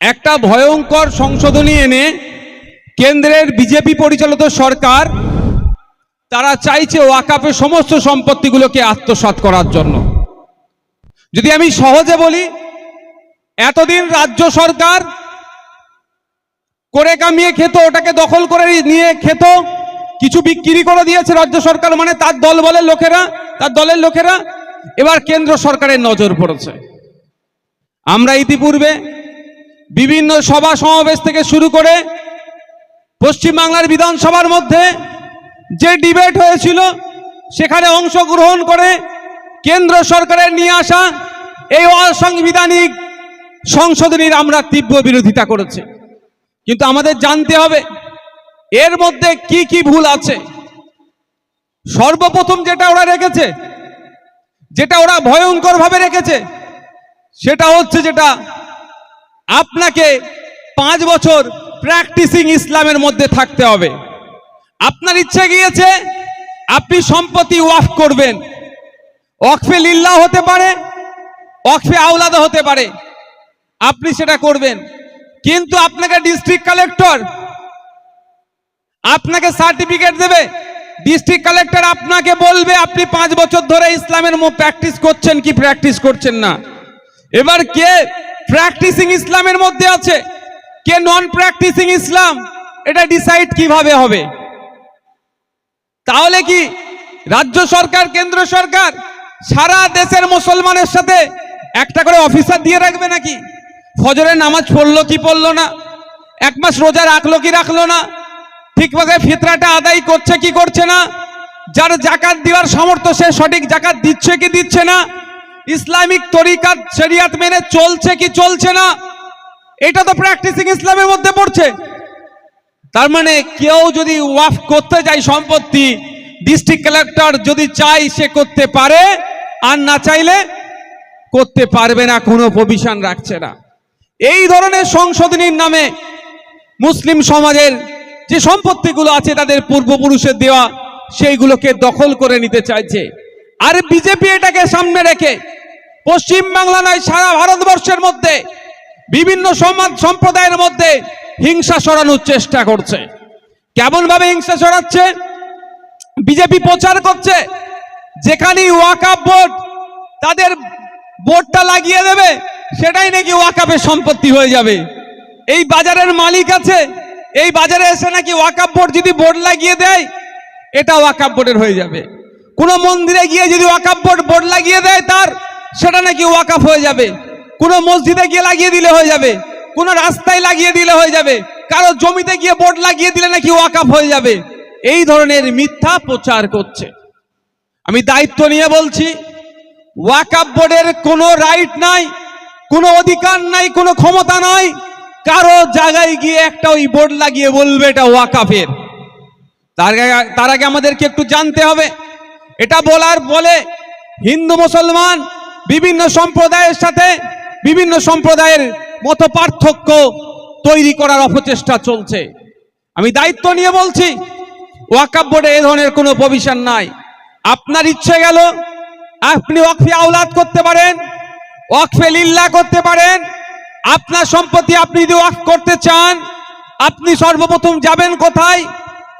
একটা ভয়ঙ্কর সংশোধনী এনে কেন্দ্রের বিজেপি পরিচালিত সরকার তারা চাইছে ওয়াকাফের সমস্ত সম্পত্তিগুলোকে আত্মসাৎ করার জন্য। যদি আমি সহজে বলি, এতদিন রাজ্য সরকার করে কামিয়ে খেত, ওটাকে দখল করে নিয়ে খেত, কিছু বিক্রি করে দিয়েছে রাজ্য সরকার মানে তার দল বলের লোকেরা, তার দলের লোকেরা, এবার কেন্দ্র সরকারের নজর পড়েছে। আমরা ইতিপূর্বে বিভিন্ন সভা সমাবেশ থেকে শুরু করে পশ্চিমবাংলার বিধানসভার মধ্যে যে ডিবেট হয়েছিল, সেখানে অংশগ্রহণ করে কেন্দ্র সরকারের নিয়ে আসা এই অসাংবিধানিক সংশোধনীর আমরা তীব্র বিরোধিতা করেছি। কিন্তু আমাদের জানতে হবে, এর মধ্যে কি কি ভুল আছে? সর্বপ্রথম যেটা ওরা রেখেছে, যেটা ওরা ভয়ঙ্কর ভাবে রেখেছে, সেটা হচ্ছে যেটা আপনাকে পাঁচ বছর প্র্যাকটিসিং ইসলামের মধ্যে থাকতে হবে। আপনার ইচ্ছে গিয়েছে, আপনি সম্পত্তি ওয়াফ করবেন। ওয়াকফে লিল্লাহ হতে পারে, ওয়াকফে আওলাদা হতে পারে। আপনি সেটা করবেন। কিন্তু আপনাকে ডিস্ট্রিক্ট কালেক্টর আপনাকে সার্টিফিকেট দেবে। ডিস্ট্রিক্ট কালেক্টর আপনাকে বলবে, আপনি পাঁচ বছর ধরে ইসলামের প্র্যাকটিস করছেন কি প্র্যাকটিস করছেন না? এবার কে প্র্যাকটিসিং ইসলামের মধ্যে আছে। কে নন প্র্যাকটিসিং ইসলাম এটা ডিসাইড কীভাবে হবে? তাহলে কি রাজ্য সরকার, কেন্দ্র সরকার সারা দেশের মুসলমানের সাথে একটা করে অফিসার দিয়ে রাখবে নাকি? ফজরের নামাজ পড়ল কি পড়ল না? এক মাস রোজা রাখল কি রাখল না? ঠিকভাবে ফিতরাটা আদায় করছে কি করছে না? যার জাকাত দেওয়ার সামর্থ্য সে সঠিক জাকাত দিচ্ছে কি দিচ্ছে না? ইসলামিক তরিকাত শরিয়াত মেনে চলছে কি চলছে না, এটা তো প্র্যাকটিসিং ইসলামের মধ্যে পড়ছে। তার মানে কেউ যদি ওয়াফ করতে যায় সম্পত্তি ডিস্ট্রিক্ট কালেক্টর যদি চাই সে করতে পারে, আর না চাইলে করতে পারবে না, কোনো প্রভিশন রাখছে না। এই ধরনের সংশোধনীর নামে মুসলিম সমাজের যে সম্পত্তিগুলো আছে তাদের পূর্বপুরুষের দেওয়া, সেইগুলোকে দখল করে নিতে চাইছে। আর বিজেপি এটাকে সামনে রেখে পশ্চিম বাংলা নয়, সারা ভারতবর্ষের মধ্যে বিভিন্ন সমাজ সম্প্রদায়ের মধ্যে হিংসা সরানোর চেষ্টা করছে। কেমন ভাবে হিংসা সরাচ্ছে বিজেপি প্রচার করছে, যেখানেই ওয়াকাপ বোর্ড তাদের বোর্ডটা লাগিয়ে দেবে, সেটাই নাকি ওয়াকাপের সম্পত্তি হয়ে যাবে। এই বাজারের মালিক আছে, এই বাজারে এসে নাকি ওয়াকাপ বোর্ড যদি বোর্ড লাগিয়ে দেয়, এটা ওয়াকাপ বোর্ডের হয়ে যাবে। কোনো মন্দিরে গিয়ে যদি ওয়াকাপ বোর্ড বোর্ড লাগিয়ে দেয় তার, সেটা নাকি ওয়াকাফ হয়ে যাবে। কোনো মসজিদে গিয়ে লাগিয়ে দিলে হয়ে যাবে। কোনো রাস্তায় লাগিয়ে দিলে হয়ে যাবে। কারও জমিতে গিয়ে বোর্ড লাগিয়ে দিলে নাকি ওয়াকাফ হয়ে যাবে। এই ধরনের মিথ্যা প্রচার করছে। আমি দায়িত্ব নিয়ে বলছি, ওয়াকাফ বোর্ডের কোনো রাইট নাই, কোনো অধিকার নাই, কোনো ক্ষমতা নাই। কারও জায়গায় গিয়ে একটা ওই বোর্ড লাগিয়ে বলবে এটা ওয়াকাফের। তার আগে তার আগে আমাদেরকে একটু জানতে হবে। এটা বলার বলে হিন্দু মুসলমান বিভিন্ন সম্প্রদায়ের সাথে বিভিন্ন সম্প্রদায়ের মত পার্থক্য তৈরি করার অপচেষ্টা চলছে। আমি দায়িত্ব নিয়ে বলছি ওয়াকাব বোর্ডে এ ধরনের কোনো প্রভিশন নাই। আপনার ইচ্ছে গেল আপনি ওয়াকফে আওলাদ করতে পারেন, ওয়াকফে লিল্লা করতে পারেন, আপনার সম্পত্তি আপনি যদি ওয়াক করতে চান, আপনি সর্বপ্রথম যাবেন কোথায়?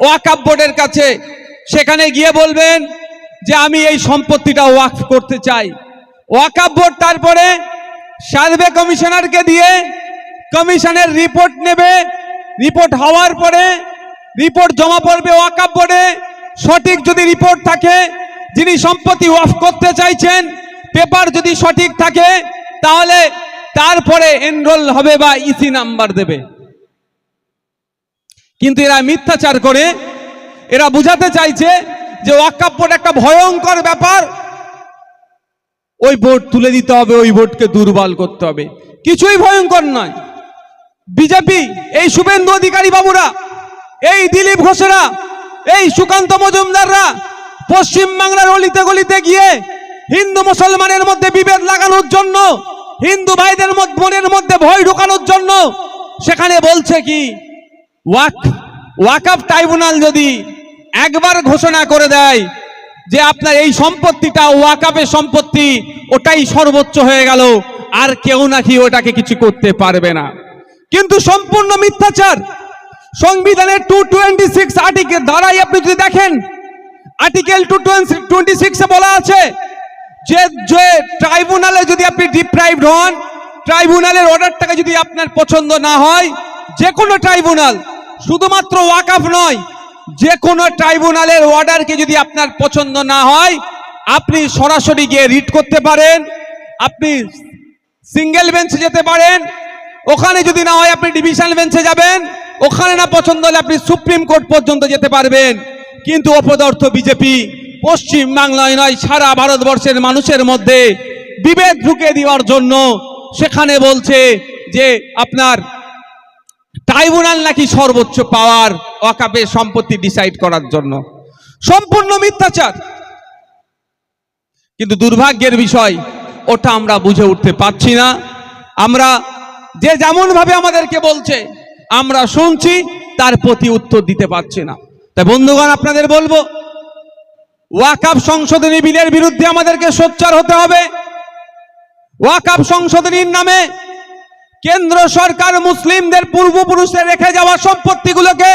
ওয়াকাব বোর্ডের কাছে। সেখানে গিয়ে বলবেন যে আমি এই সম্পত্তিটা ওয়াকফ করতে চাই। ওয়াকাব বোর্ড তারপরে সার্ভে কমিশনারকে দিয়ে কমিশনের রিপোর্ট নেবে। রিপোর্ট হওয়ার পরে রিপোর্ট জমা পড়বে ওয়াকাব বোর্ডে। সঠিক যদি রিপোর্ট থাকে, যিনি সম্পত্তি ওয়াফ করতে চাইছেন, পেপার যদি সঠিক থাকে, তাহলে তারপরে এনরোল হবে বা ইসি নাম্বার দেবে। কিন্তু এরা মিথ্যাচার করে, এরা বুঝাতে চাইছে যে ওয়াকাপ বোর্ড একটা ভয়ঙ্কর ব্যাপার, ওই বোর্ড তুলে দিতে হবে, ওই বোর্ডকে দুর্বল করতে হবে। কিছুই ভয়ঙ্কর নয়। বিজেপি, এই শুভেন্দু অধিকারী বাবুরা, এই দিলীপ ঘোষেরা, এই সুকান্ত মজুমদাররা, পশ্চিম বাংলার অলিতে গলিতে গিয়ে হিন্দু মুসলমানের মধ্যে বিভেদ লাগানোর জন্য, হিন্দু ভাইদের মধ্যে বোনের মধ্যে ভয় ঢোকানোর জন্য, সেখানে বলছে কি, ওয়াক, ওয়াকআপ ট্রাইব্যুনাল যদি একবার ঘোষণা করে দেয় যে আপনার এই সম্পত্তিটা ওয়াকাপের সম্পত্তি, ওটাই সর্বোচ্চ হয়ে গেল। আর কেউ নাকি ওটাকে কিছু করতে পারবে না। কিন্তু সম্পূর্ণ মিথ্যাচার। সংবিধানের টু টোয়েন্টি সিক্স আর্টিকেল দ্বারাই আপনি যদি দেখেন আর্টিকেল টু টোয়েন্টি সিক্সে বলা আছে যে যে ট্রাইব্যুনালে যদি আপনি ডিপ্রাইভড হন ট্রাইব্যুনালের অর্ডারটাকে যদি আপনার পছন্দ না হয় যে কোনো ট্রাইব্যুনাল শুধুমাত্র ওয়াকাফ নয় যে কোনো ট্রাইব্যুনালের অর্ডারকে যদি আপনার পছন্দ না হয়, আপনি সরাসরি গিয়ে রিট করতে পারেন, আপনি সিঙ্গেল বেঞ্চে যেতে পারেন, ওখানে যদি না হয় আপনি ডিভিশন বেঞ্চে যাবেন, ওখানে না পছন্দ হলে আপনি সুপ্রিম কোর্ট পর্যন্ত যেতে পারবেন। কিন্তু অপদার্থ বিজেপি পশ্চিম বাংলায় নয়, সারা ভারতবর্ষের মানুষের মধ্যে বিভেদ ঢুকে দেওয়ার জন্য সেখানে বলছে যে আপনার ট্রাইব্যুনাল নাকি সর্বোচ্চ পাওয়ার ওয়াকাপের সম্পত্তি ডিসাইড করার জন্য। সম্পূর্ণ মিথ্যাচার। কিন্তু দুর্ভাগ্যের বিষয়, ওটা আমরা বুঝে উঠতে পারছি না। আমরা যে যেমন ভাবে আমাদেরকে বলছে, আমরা শুনছি, তার প্রতি উত্তর দিতে পারছি না। তাই বন্ধুগণ, আপনাদের বলব ওয়াকাপ সংশোধনী বিলের বিরুদ্ধে আমাদেরকে সোচ্চার হতে হবে। ওয়াকাপ সংশোধনীর নামে কেন্দ্র সরকার মুসলিমদের পূর্বপুরুষের রেখে যাওয়া সম্পত্তিগুলোকে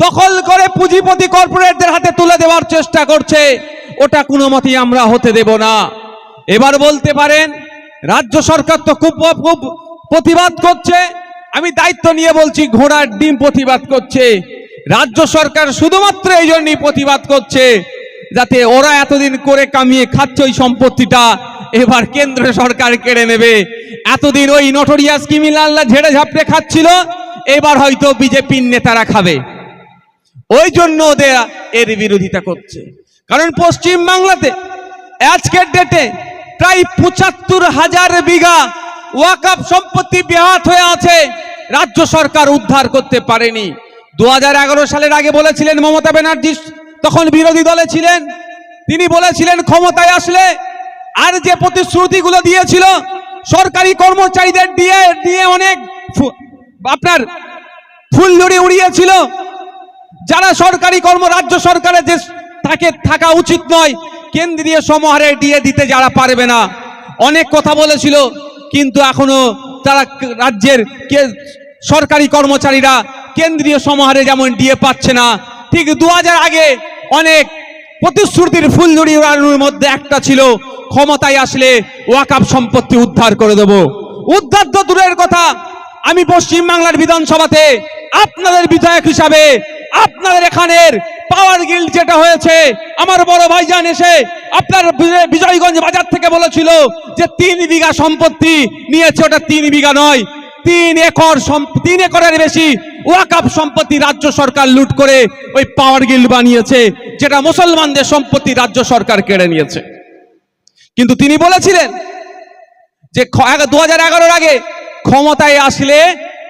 দখল করে পুঁজিপতি কর্পোরেটদের হাতে তুলে দেওয়ার চেষ্টা করছে। ওটা কোনো মতেই আমরা হতে দেব না। এবার বলতে পারেন, রাজ্য সরকার তো খুব খুব প্রতিবাদ করছে। আমি দায়িত্ব নিয়ে বলছি, ঘোড়ার ডিম প্রতিবাদ করছে। রাজ্য সরকার শুধুমাত্র এই জন্যই প্রতিবাদ করছে, যাতে ওরা এতদিন করে কামিয়ে খাচ্ছে ওই সম্পত্তিটা। এবার কেন্দ্র সরকার কেড়ে নেবে। এতদিন ওই নটোরিয়াস কিমিলাল্লা ঝেড়ে ঝাপড়ে খাচ্ছিল, এবার হয়তো বিজেপির নেতারা খাবে। ওই জন্য ওদের এর বিরোধিতা করছে। কারণ পশ্চিম বাংলাতে আজকের ডেটে প্রায় পঁচাত্তর হাজার বিঘা ওয়াকাপ সম্পত্তি বেহাত হয়ে আছে। রাজ্য সরকার উদ্ধার করতে পারেনি। দু হাজার এগারো সালের আগে বলেছিলেন মমতা ব্যানার্জি, তখন বিরোধী দলে ছিলেন। তিনি বলেছিলেন ক্ষমতায় আসলে আর যে প্রতিশ্রুতিগুলো দিয়েছিল, সরকারি কর্মচারীদের দিয়ে দিয়ে অনেক আপনার ফুলঝুরি উড়িয়েছিল। যারা সরকারি কর্ম, রাজ্য সরকারের যে তাকে থাকা উচিত নয়, কেন্দ্রীয় সমাহারে দিয়ে দিতে যারা পারবে না। অনেক কথা বলেছিল, কিন্তু এখনও তারা রাজ্যের কে- সরকারি কর্মচারীরা কেন্দ্রীয় সমাহারে যেমন দিয়ে পাচ্ছে না, ঠিক দু হাজার আগে অনেক প্রতিশ্রুতির ফুলঝুরি উড়ানোর মধ্যে একটা ছিল, ক্ষমতায় আসলে ওয়াকাপ সম্পত্তি উদ্ধার করে দেব। উদ্ধার তো দূরের কথা, আমি পশ্চিম বাংলার বিধানসভাতে আপনাদের বিধায়ক হিসাবে আপনাদের এখানের পাওয়ার গিল্ড যেটা হয়েছে, আমার বড় ভাইজান এসে আপনার বিজয়গঞ্জ বাজার থেকে বলেছিল যে তিন বিঘা সম্পত্তি নিয়েছে, ওটা তিন বিঘা নয়, তিন একর তিন একরের বেশি ওয়াকাপ সম্পত্তি রাজ্য সরকার লুট করে ওই পাওয়ার গিল্ড বানিয়েছে, যেটা মুসলমানদের সম্পত্তি রাজ্য সরকার কেড়ে নিয়েছে। কিন্তু তিনি বলেছিলেন যে দু হাজার আগে ক্ষমতায় আসলে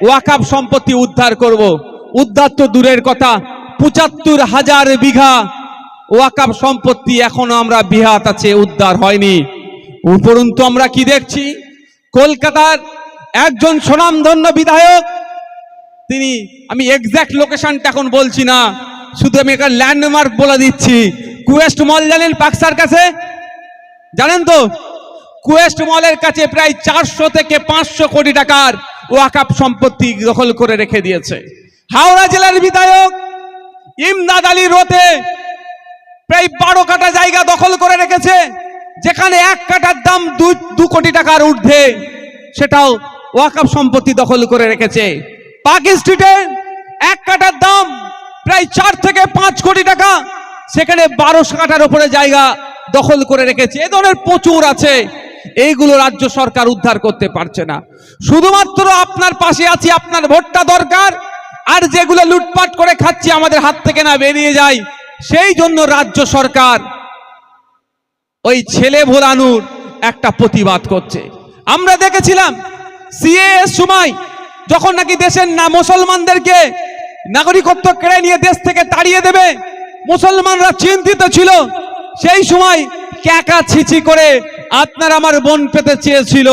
ওয়াকাপ সম্পত্তি উদ্ধার করব। উদ্ধার তো দূরের কথা, পঁচাত্তর হাজার বিঘা ওয়াকাপ সম্পত্তি এখনও আমরা বিহাত আছে, উদ্ধার হয়নি। উপরন্তু আমরা কি দেখছি? কলকাতার একজন স্বনামধন্য বিধায়ক তিনি, আমি এক্সাক্ট লোকেশনটা এখন বলছি না, শুধু আমি একটা ল্যান্ডমার্ক বলে দিচ্ছি। কুয়েস্ট মল জানেন পাকসার কাছে? জানেন তো? কুয়েস্ট মলের কাছে প্রায় চারশো থেকে পাঁচশো কোটি টাকার ওয়াকাপ সম্পত্তি দখল করে রেখে দিয়েছে। হাওড়া জেলার বিধায়ক ইমদাদ আলী রোতে প্রায় বারো কাটা জায়গা দখল করে রেখেছে, যেখানে এক কাটার দাম দু কোটি টাকার ঊর্ধ্বে সেটাও ওয়াকাপ সম্পত্তি দখল করে রেখেছে। পার্ক স্ট্রিটে এক কাটার দাম প্রায় চার থেকে পাঁচ কোটি টাকা। সেখানে বারোশো কাটার উপরে জায়গা দখল করে রেখেছে। এ ধরনের প্রচুর আছে। এইগুলো রাজ্য সরকার উদ্ধার করতে পারছে না। শুধুমাত্র আপনার পাশে আছি, আপনার ভোটটা দরকার। আর যেগুলো লুটপাট করে খাচ্ছি আমাদের হাত থেকে না বেরিয়ে যায়, সেই জন্য রাজ্য সরকার ওই ছেলে ভোলানুর একটা প্রতিবাদ করছে। আমরা দেখেছিলাম সিএ সময় যখন নাকি দেশের না মুসলমানদেরকে নাগরিকত্ব কেড়ে নিয়ে দেশ থেকে তাড়িয়ে দেবে, মুসলমানরা চিন্তিত ছিল। সেই সময় ক্যাকা ছিচি করে আপনার আমার বোন পেতে চেয়েছিল।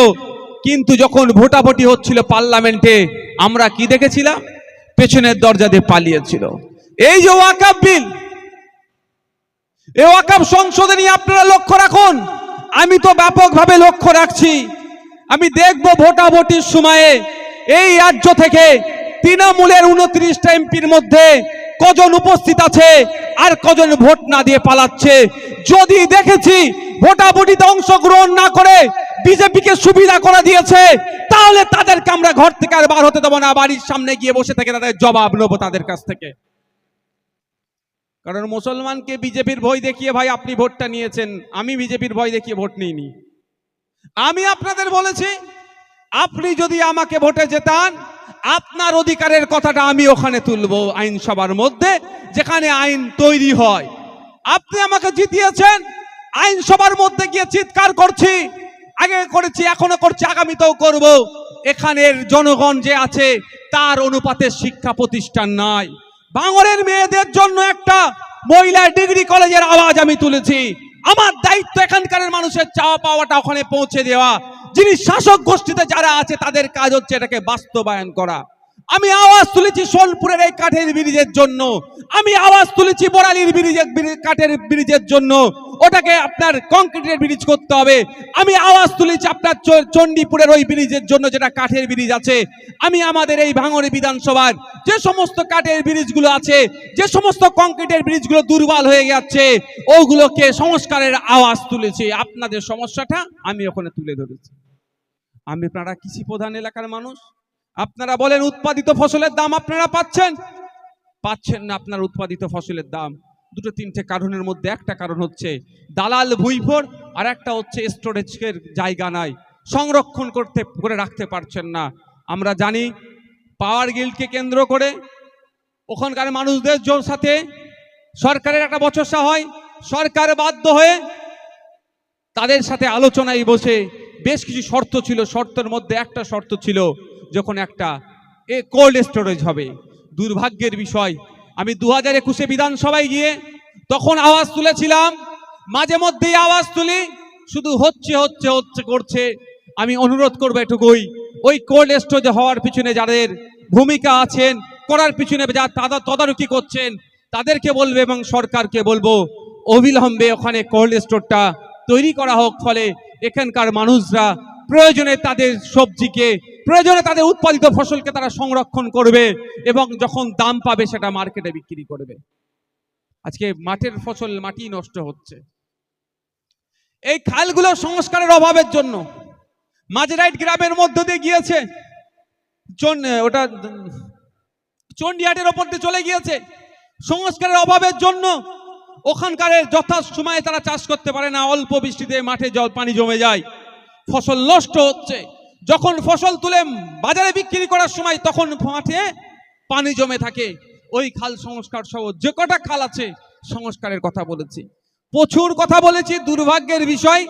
কিন্তু যখন ভোটাভুটি হচ্ছিল পার্লামেন্টে, আমরা কি দেখেছিলাম? পেছনের দরজা দিয়ে পালিয়েছিল। এই যে ওয়াকাব বিল এ ওয়াকাব সংশোধনী আপনারা লক্ষ্য রাখুন। আমি তো ব্যাপকভাবে লক্ষ্য রাখছি। আমি দেখব ভোটাভুটির সময়ে এই রাজ্য থেকে তৃণমূলের উনত্রিশটা এমপির মধ্যে কজন উপস্থিত আছে আর কজন ভোট না দিয়ে পালাচ্ছে? যদি দেখেছি ভোটাভুটিতে অংশগ্রহণ না করে বিজেপিকে সুবিধা করে দিয়েছে, তাহলে তাদেরকে আমরা ঘর থেকে আর বার হতে দেবো না, বাড়ির সামনে গিয়ে বসে থেকে তাদের জবাব নেব তাদের কাছ থেকে। কারণ মুসলমানকে বিজেপির ভয় দেখিয়ে ভাই আপনি ভোটটা নিয়েছেন, আমি বিজেপির ভয় দেখিয়ে ভোট নিইনি। আমি আপনাদের বলেছি আপনি যদি আমাকে ভোটে যেতান আপনার অধিকারের কথাটা আমি ওখানে তুলবো আইনসভার মধ্যে, যেখানে আইন তৈরি হয়। আপনি আমাকে জিতিয়েছেন আইনসভার মধ্যে গিয়ে চিৎকার করছি, আগে করেছি, এখনও করছি, আগামীতেও করব। এখানের জনগণ যে আছে, তার অনুপাতে শিক্ষা প্রতিষ্ঠান নাই। বাঙরের মেয়েদের জন্য একটা মহিলা ডিগ্রি কলেজের আওয়াজ আমি তুলেছি। আমার দায়িত্ব এখানকার মানুষের চাওয়া পাওয়াটা ওখানে পৌঁছে দেওয়া। যিনি শাসক গোষ্ঠীতে যারা আছে, তাদের কাজ হচ্ছে এটাকে বাস্তবায়ন করা। আমি আওয়াজ তুলেছি সোনপুরের এই কাঠের ব্রিজের জন্য। আমি আওয়াজ তুলেছি বড়ালির ব্রিজের ব্রিজ- কাঠের ব্রিজের জন্য। ওটাকে আপনার কংক্রিটের ব্রিজ করতে হবে। আমি আওয়াজ তুলেছি আপনার চণ্ডীপুরের ওই ব্রিজের জন্য যেটা কাঠের ব্রিজ আছে। আমি আমাদের এই ভাঙড়ে বিধানসভার যে সমস্ত কাঠের ব্রিজগুলো আছে, যে সমস্ত কংক্রিটের ব্রিজগুলো দুর্বল হয়ে যাচ্ছে, ওগুলোকে সংস্কারের আওয়াজ তুলেছি। আপনাদের সমস্যাটা আমি ওখানে তুলে ধরেছি। আমি আপনারা কৃষি প্রধান এলাকার মানুষ। আপনারা বলেন উৎপাদিত ফসলের দাম আপনারা পাচ্ছেন? পাচ্ছেন না আপনার উৎপাদিত ফসলের দাম। দুটো তিনটে কারণের মধ্যে একটা কারণ হচ্ছে, দালাল ভুইফোর আর একটা হচ্ছে স্টোরেজের জায়গা নাই। সংরক্ষণ করতে, করে রাখতে পারছেন না। আমরা জানি পাওয়ার গিল্ডকে কেন্দ্র করে ওখানকার মানুষদের জোর সাথে সরকারের একটা বচসা হয়। সরকার বাধ্য হয়ে তাদের সাথে আলোচনায় বসে বেশ কিছু শর্ত ছিল, শর্তের মধ্যে একটা শর্ত ছিল যখন একটা, এ কোল্ড স্টোরেজ হবে। দুর্ভাগ্যের বিষয়, আমি দু হাজার একুশে বিধানসভায় গিয়ে তখন আওয়াজ তুলেছিলাম, মাঝে মধ্যেই আওয়াজ তুলি, শুধু হচ্ছে হচ্ছে হচ্ছে, করছে। আমি অনুরোধ করব এটুকুই, ওই কোল্ড স্টোরেজ হওয়ার পিছনে যাদের ভূমিকা আছেন, করার পিছনে যা তাদের তদারকি করছেন, তাদেরকে বলবে এবং সরকারকে বলব, অবিলম্বে ওখানে কোল্ড স্টোরটা তৈরি করা হোক, ফলে এখানকার মানুষরা প্রয়োজনে তাদের সবজিকে, প্রয়োজনে তাদের উৎপাদিত ফসলকে তারা সংরক্ষণ করবে এবং যখন দাম পাবে সেটা মার্কেটে বিক্রি করবে। আজকে মাঠের ফসল, মাটি নষ্ট হচ্ছে। এই খালগুলো সংস্কারের অভাবের জন্য মাঝরাইট গ্রামের মধ্য দিয়ে গিয়েছে। ওটা চন্ডিহাটের ওপর দিয়ে চলে গিয়েছে। সংস্কারের অভাবের জন্য ওখানকার যথা সময়ে তারা চাষ করতে পারে না, অল্প বৃষ্টিতে মাঠে জল, পানি জমে যায়। ফসল নষ্ট হচ্ছে। যখন ফসল তুলে বাজারে বিক্রি করার সময় তখন মাঠে পানি জমে থাকে। ওই খাল সংস্কার সহ যে কটা খাল আছে, সংস্কারের কথা বলেছি। প্রচুর কথা বলেছি, দুর্ভাগ্যের বিষয়।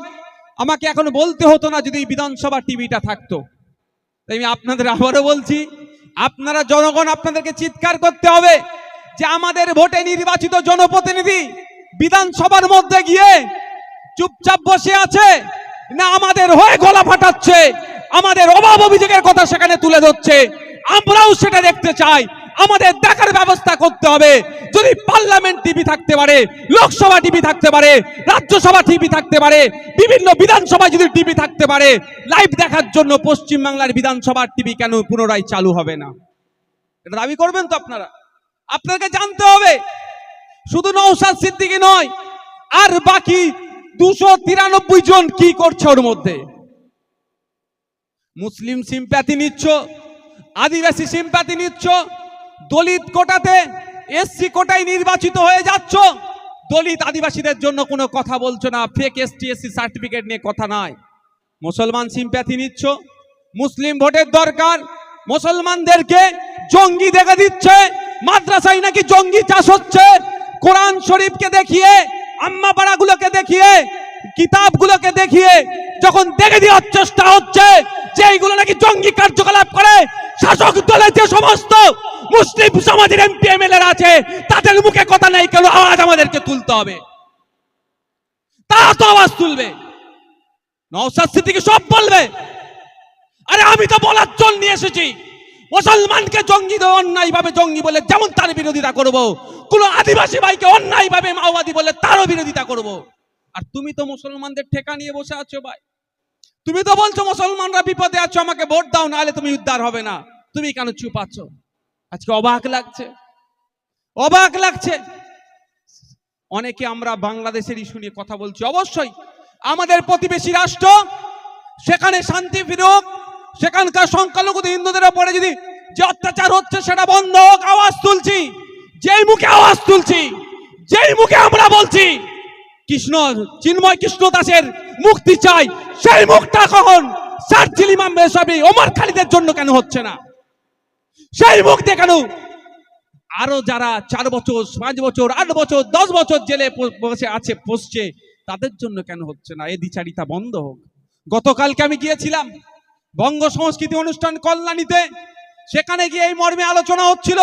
আমাকে এখন বলতে হতো না যদি বিধানসভা টিভিটা থাকতো। তাই আমি আপনাদের আবারও বলছি, আপনারা জনগণ আপনাদেরকে চিৎকার করতে হবে। যে আমাদের ভোটে নির্বাচিত জনপ্রতিনিধি বিধানসভার মধ্যে গিয়ে চুপচাপ বসে আছে, না আমাদের হয়ে গলা ফাটাচ্ছে, আমাদের অভাব অভিযোগের কথা সেখানে তুলে ধরছে, আমরাও সেটা দেখতে চাই, আমাদের দেখার ব্যবস্থা করতে হবে। যদি পার্লামেন্ট টিভি থাকতে পারে, লোকসভা টিভি থাকতে পারে, রাজ্যসভা টিভি থাকতে পারে, বিভিন্ন বিধানসভা যদি টিভি থাকতে পারে, লাইভ দেখার জন্য পশ্চিমবাংলার বিধানসভার টিভি কেন পুনরায় চালু হবে না? এটা দাবি করবেন তো আপনারা? আপনাকে জানতে হবে, শুধু নৌসাদ সিদ্দিকী নয়, আর বাকি দুশো তিরানব্বই জন কি করছে ওর মধ্যে? মুসলিম সিম্প্যাথি নিচ্ছ, আদিবাসী সিম্প্যাথি নিচ্ছ, দলিত কোটাতে এসসি কোটায় নির্বাচিত হয়ে যাচ্ছ, দলিত আদিবাসীদের জন্য কোনো কথা বলছো না ফেক এসটি এসসি সার্টিফিকেট নিয়ে কথা নাই। মুসলমান সিম্প্যাথি নিচ্ছ, মুসলিম ভোটের দরকার, মুসলমানদেরকে জঙ্গি দেখে দিচ্ছে মাদ্রাসায় নাকি জঙ্গি চাষ হচ্ছে? কোরআন শরীফকে দেখিয়ে, আম্মা পাড়াগুলোকে দেখিয়ে, কিতাবগুলোকে দেখিয়ে যখন দেখে দেওয়ার চেষ্টা হচ্ছে, যে এইগুলো নাকি জঙ্গি কার্যকলাপ করে, শাসক দলের যে সমস্ত মুসলিম সমাজের এমপি, এমএলএ আছে, তাদের মুখে কথা নেই, কেন আওয়াজ আমাদেরকে তুলতে হবে? তারা তো আওয়াজ তুলবে। নওসাদ সিদ্দিকী সব বলবে। আরে আমি তো বলার জন্য নিয়ে এসেছি। মুসলমানকে জঙ্গি অন্যায় ভাবে জঙ্গি বলে যেমন তার বিরোধিতা করব, কোন আদিবাসী ভাইকে অন্যায় ভাবে মাওবাদী বলে তারও বিরোধিতা করব। আর তুমি তো মুসলমানদের ঠেকা নিয়ে বসে আছো ভাই। তুমি তো বলছো মুসলমানরা বিপদে আছো, আমাকে ভোট দাও, নাহলে তুমি উদ্ধার হবে না। তুমি কেন চুপ আছো? আজকে অবাক লাগছে। অবাক লাগছে। অনেকে আমরা বাংলাদেশের ইস্যু নিয়ে কথা বলছি। অবশ্যই আমাদের প্রতিবেশী রাষ্ট্র, সেখানে শান্তি ফিরুক সেখানকার সংখ্যালঘু হিন্দুদের ওপরে যদি যে অত্যাচার হচ্ছে, সেটা বন্ধ হোক, আওয়াজ তুলছি। যেই মুখে আওয়াজ তুলছি, যেই মুখে আমরা বলছি, কৃষ্ণ, চিন্ময় কৃষ্ণ দাসের মুক্তি চাই। সেই মুখটা কখন সার্জিল ইমাম বেসাবি ওমর খালিদের জন্য কেন হচ্ছে না? সেই মুখ দিয়ে কেন আরও যারা চার বছর, পাঁচ বছর, আট বছর, দশ বছর জেলে বসে আছে পড়ছে তাদের জন্য কেন হচ্ছে না? এই দ্বিচারিতা বন্ধ হোক। গতকালকে আমি গিয়েছিলাম বঙ্গ সংস্কৃতি অনুষ্ঠান কল্যাণীতে সেখানে গিয়ে এই মর্মে আলোচনা হচ্ছিল।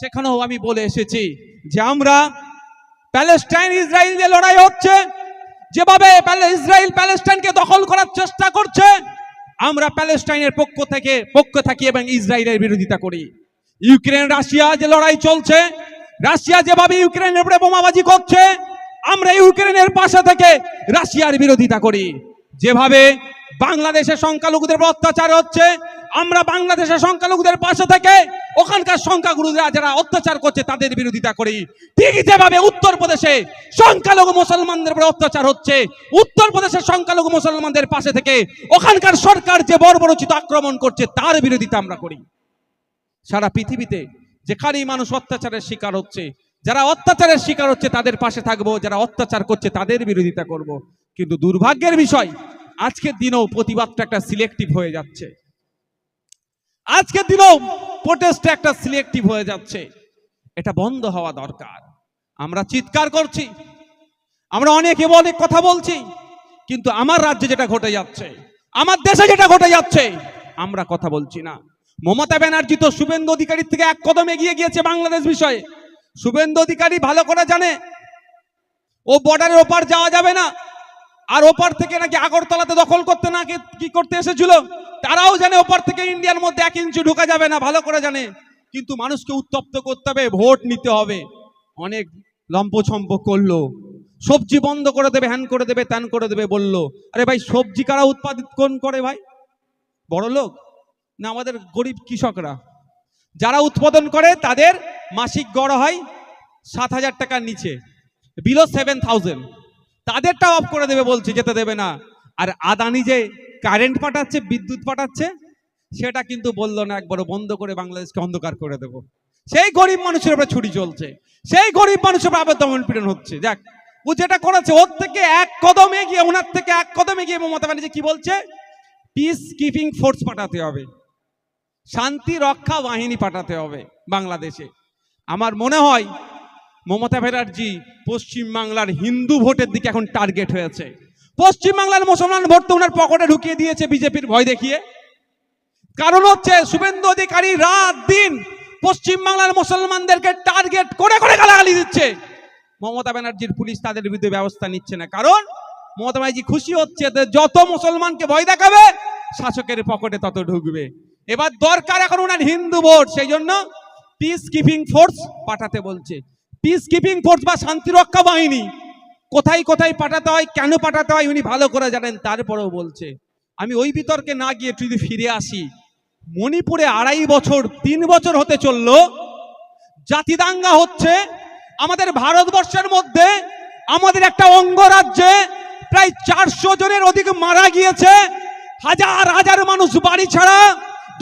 সেখানেও আমি বলে এসেছি যে আমরা প্যালেস্টাইন ইসরায়েল যে লড়াই হচ্ছে, যেভাবে ইসরায়েল প্যালেস্টাইনকে দখল করার চেষ্টা করছে, আমরা প্যালেস্টাইনের পক্ষ থেকে, পক্ষ থাকি এবং ইসরায়েলের বিরোধিতা করি। ইউক্রেন, রাশিয়া যে লড়াই চলছে, রাশিয়া যেভাবে ইউক্রেনের উপরে বোমাবাজি করছে, আমরা ইউক্রেনের পাশে থেকে রাশিয়ার বিরোধিতা করি। যেভাবে বাংলাদেশের সংখ্যালঘুদের উপর অত্যাচার হচ্ছে, আমরা বাংলাদেশের সংখ্যালঘুদের পাশে থেকে ওখানকার সংখ্যাগুরুরা যারা অত্যাচার করছে তাদের বিরোধিতা করি। ঠিক যেভাবে উত্তরপ্রদেশে সংখ্যালঘু মুসলমানদের উপর অত্যাচার হচ্ছে, উত্তরপ্রদেশের সংখ্যালঘু মুসলমানদের পাশে থেকে ওখানকার সরকার যে বর্বরচিত আক্রমণ করছে তার বিরোধিতা আমরা করি। সারা পৃথিবীতে যেখানেই মানুষ অত্যাচারের শিকার হচ্ছে, যারা অত্যাচারের শিকার হচ্ছে তাদের পাশে থাকব, যারা অত্যাচার করছে তাদের বিরোধিতা করব। কিন্তু দুর্ভাগ্যের বিষয়, আজকের দিনেও প্রতিবাদটা একটা সিলেক্টিভ হয়ে যাচ্ছে। আজকের দিনেও প্রোটেস্টটা একটা সিলেক্টিভ হয়ে যাচ্ছে। এটা বন্ধ হওয়া দরকার। আমরা চিৎকার করছি, আমরা অনেকে অনেক কথা বলছি, কিন্তু আমার রাজ্যে যেটা ঘটে যাচ্ছে, আমার দেশে যেটা ঘটে যাচ্ছে, আমরা কথা বলছি না। মমতা ব্যানার্জি তো শুভেন্দু অধিকারীর থেকে এক কদম এগিয়ে গিয়েছে বাংলাদেশ বিষয়ে। শুভেন্দু অধিকারী ভালো করে জানে, ও বর্ডারের ওপার যাওয়া যাবে না। আর ওপার থেকে নাকি আগরতলাতে দখল করতে না কি- করতে এসেছিল? তারাও জানে ওপার থেকে ইন্ডিয়ার মধ্যে এক ইঞ্চি ঢোকা যাবে না, ভালো করে জানে। কিন্তু মানুষকে উত্তপ্ত করতে হবে, ভোট নিতে হবে। অনেক লম্পছম্প করল। সবজি বন্ধ করে দেবে, হ্যান করে দেবে, ত্যান করে দেবে বলল। আরে ভাই, সবজি কারা উৎপাদিত কোন করে ভাই? বড় লোক? না আমাদের গরিব কৃষকরা? যারা উৎপাদন করে, তাদের মাসিক গড় হয় সাত হাজার টাকার নিচে। বিলো সেভেন থাউজেন্ড তাদেরটা অফ করে দেবে বলছে, যেতে দেবে না। আর আদানি যে কারেন্ট পাঠাচ্ছে, বিদ্যুৎ পাঠাচ্ছে, সেটা কিন্তু বলল না, একবারও বন্ধ করে বাংলাদেশকে অন্ধকার করে দেব। সেই গরিব মানুষের উপরে ছুরি চলছে। সেই গরিব মানুষের উপরে আবার দমন পীড়ন হচ্ছে। যাক, ও যেটা করেছে, ওর থেকে এক কদম এগিয়ে, ওনার থেকে এক কদম এগিয়ে মমতা ব্যানার্জি কি বলছে? পিস কিপিং ফোর্স পাঠাতে হবে। শান্তি রক্ষা বাহিনী পাঠাতে হবে বাংলাদেশে। আমার মনে হয় মমতা ব্যানার্জি পশ্চিম বাংলার হিন্দু ভোটের দিকে এখন টার্গেট হয়েছে। পশ্চিম বাংলার মুসলমান ভোট তো ওনার পকেটে ঢুকিয়ে দিয়েছে বিজেপির ভয় দেখিয়ে। কারণ হচ্ছে শুভেন্দু অধিকারী রাত দিন পশ্চিম বাংলার মুসলমানদেরকে টার্গেট করে করে গালাগালি দিচ্ছে। মমতা ব্যানার্জির পুলিশ তাদের বিরুদ্ধে ব্যবস্থা নিচ্ছে না। কারণ মমতা ব্যানার্জি খুশি হচ্ছে যত মুসলমানকে ভয় দেখাবে, শাসকের পকেটে তত ঢুকবে। এবার দরকার এখন ওনার হিন্দু ভোট, সেই জন্য পিস কিপিং ফোর্স পাঠাতে বলছে। পিস কিপিং ফোর্স বা শান্তিরক্ষা বাহিনী কোথায় কোথায় পাঠাতে হয়, কেন পাঠাতে হয়, উনি ভালো করে জানেন। তারপরেও বলছে, আমি ওই বিতর্কে না গিয়ে যদি ফিরে আসি, মণিপুরে আড়াই বছর, তিন বছর হতে চলল, জাতিদাঙ্গা হচ্ছে, আমাদের ভারতবর্ষের মধ্যে আমাদের একটা অঙ্গরাজ্যে প্রায় চারশো জনের অধিক মারা গিয়েছে, হাজার হাজার মানুষ বাড়ি ছাড়া,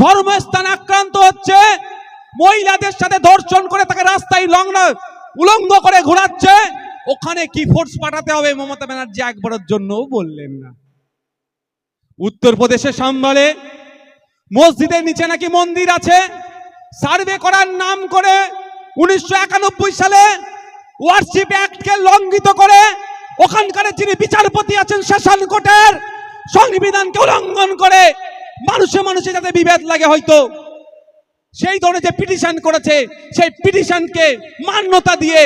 ধর্মস্থান আক্রান্ত হচ্ছে, মহিলাদের সাথে ধর্ষণ করে তাকে রাস্তায় লগ্ন উলঙ্গ করে ঘোরাচ্ছে। ওখানে কি ফোর্স পাঠাতে হবে? মমতা ব্যানার্জি একবারের জন্যও বললেন না। উত্তরপ্রদেশের সাম্বালে মসজিদের নিচে নাকি মন্দির আছে? সার্ভে করার নাম করে উনিশশো একানব্বই সালে ওয়ার্শিপ অ্যাক্টকে লঙ্ঘিত করে ওখানকার যিনি বিচারপতি আছেন সেশন কোর্টের সংবিধানকে উল্লঙ্ঘন করে মানুষে মানুষে যাতে বিভেদ লাগে হয়তো। সেই ধরনের যে পিটিশন করেছে, সেই পিটিশনকে মান্যতা দিয়ে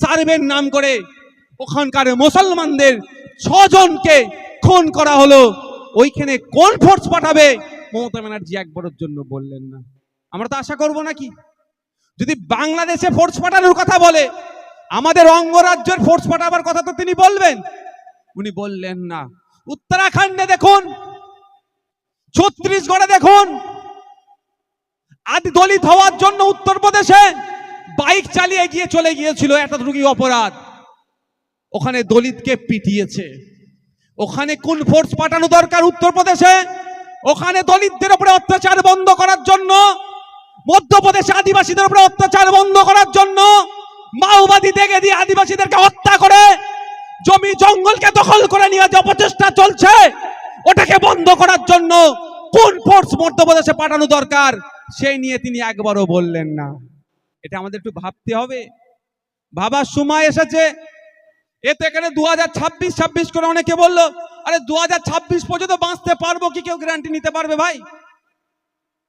সার্ভের নাম করে ওখানকার মুসলমানদের ছজনকে খুন করা হলো। ওইখানে কোন ফোর্স পাঠাবে? মমতা ব্যানার্জি একবারের জন্য বললেন না। আমরা তো আশা করব নাকি? যদি বাংলাদেশে ফোর্স পাঠানোর কথা বলে, আমাদের অঙ্গরাজ্যের ফোর্স পাঠাবার কথা তো তিনি বলবেন। উনি বললেন না। উত্তরাখণ্ডে দেখুন ছত্রিশগড়ে দেখুন আদি দলিত হওয়ার জন্য উত্তরপ্রদেশে বাইক চালিয়ে গিয়ে চলে গিয়েছিল একটা রুগী অপরাধ। ওখানে দলিতকে পিটিয়েছে। ওখানে কোন ফোর্স পাঠানো দরকার উত্তরপ্রদেশে? ওখানে দলিতদের উপরে অত্যাচার বন্ধ করার জন্য, মধ্যপ্রদেশে আদিবাসীদের উপরে অত্যাচার বন্ধ করার জন্য মাওবাদী দেখে দিয়ে আদিবাসীদেরকে হত্যা করে, জমি জঙ্গলকে দখল করে নিয়ে যে অপচেষ্টা চলছে, ওটাকে বন্ধ করার জন্য কোন ফোর্স মধ্যপ্রদেশে পাঠানো দরকার? সেই নিয়ে তিনি একবারও বললেন না। এটা আমাদের একটু ভাবতে হবে। ভাবার সময় এসেছে। এতে এখানে দু হাজার ছাব্বিশ ছাব্বিশ করে অনেকে বলল, আরে দু হাজার ছাব্বিশ পর্যন্ত বাঁচতে পারব কি? কেউ গ্যারান্টি নিতে পারবে ভাই?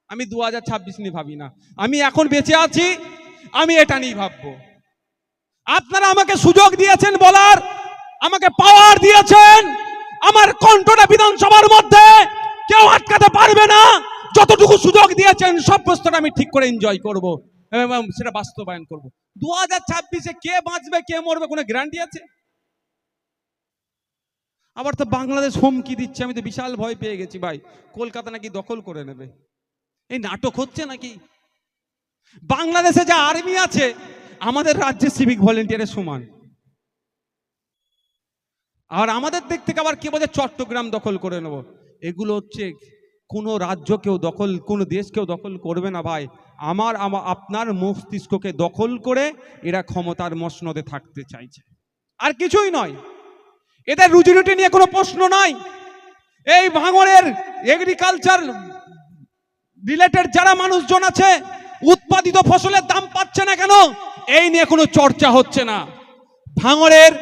আমি দু হাজার ছাব্বিশ নিয়ে ভাবি না। আমি এখন বেঁচে আছি, আমি এটা নিয়ে ভাববো। আপনারা আমাকে সুযোগ দিয়েছেন বলার, আমাকে পাওয়ার দিয়েছেন। আমার কণ্ঠটা বিধানসভার মধ্যে কেউ আটকাতে পারবে না। যতটুকু সুযোগ দিয়েছেন, সব প্রশ্নটা আমি ঠিক করে এনজয় করব। এবং সেটা বাস্তবায়ন করব। দু হাজার ছাব্বিশে কে বাঁচবে, কে মরবে, কোনো গ্যারান্টি আছে? আবার তো বাংলাদেশ হুমকি দিচ্ছে, আমি তো বিশাল ভয় পেয়ে গেছি ভাই। কলকাতা নাকি দখল করে নেবে। এই নাটক হচ্ছে নাকি? বাংলাদেশে যা আর্মি আছে, আমাদের রাজ্যে সিভিক ভলেন্টিয়ারের সমান। আর আমাদের দিক থেকে আবার কে বলে চট্টগ্রাম দখল করে নেব? এগুলো হচ্ছে কোনো রাজ্য কেউ দখল, কোনো দেশ কেউ দখল করবে না ভাই। আমার, আমা- আপনার মস্তিষ্ককে দখল করে এরা ক্ষমতার মসনদে থাকতে চাইছে। আর কিছুই নয়। এদের রুজি রুটি নিয়ে কোনো প্রশ্ন নাই। এই ভাঙড়ের এগ্রিকালচার রিলেটেড যারা মানুষজন আছে, উৎপাদিত ফসলের দাম পাচ্ছে না কেন? এই নিয়ে কোনো চর্চা হচ্ছে না। ভাঙড়ের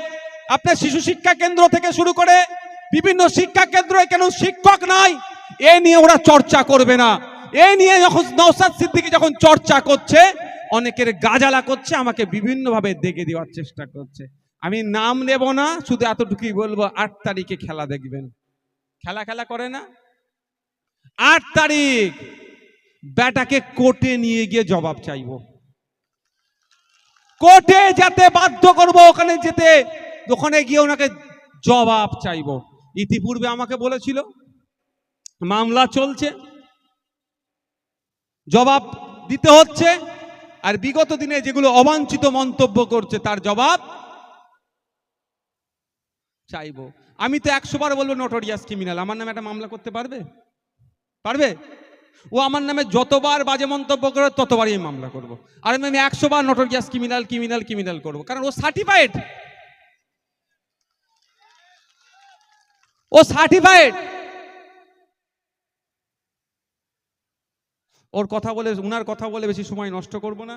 আপনার শিশু শিক্ষা কেন্দ্র থেকে শুরু করে বিভিন্ন শিক্ষা কেন্দ্রে কেন শিক্ষক নাই। এ নিয়ে ওরা চর্চা করবে না। এই নিয়ে যখন নৌসাদ সিদ্দিকী যখন চর্চা করছে, অনেকের গাজালা করছে, আমাকে বিভিন্নভাবে দেখে দেওয়ার চেষ্টা করছে। আমি নাম নেব না, শুধু এতটুকুই বলব, আট তারিখে খেলা দেখবেন। খেলা খেলা করে না? আট তারিখ! ব্যাটাকে কোর্টে নিয়ে গিয়ে জবাব চাইব। কোর্টে যেতে বাধ্য করব, ওখানে যেতে। ওখানে গিয়ে ওনাকে জবাব চাইব। ইতিপূর্বে আমাকে বলেছিল মামলা চলছে। জবাব দিতে হচ্ছে। আর বিগত দিনে যেগুলো অবাঞ্ছিত মন্তব্য করছে, তার জবাব চাইব। আমি তো একশো বার বলব নটোরিয়াস ক্রিমিনাল আমার নামে একটা মামলা করতে পারবে? পারবে? ও আমার নামে যতবার বাজে মন্তব্য করে ততবারই আমি মামলা করব। আর আমি একশো বার নটোরিয়াস ক্রিমিনাল ক্রিমিনাল ক্রিমিনাল করব। কারণ ও সার্টিফাইড ও সার্টিফাইড ওর কথা বলে উনার কথা বলে বেশি সময় নষ্ট করব না।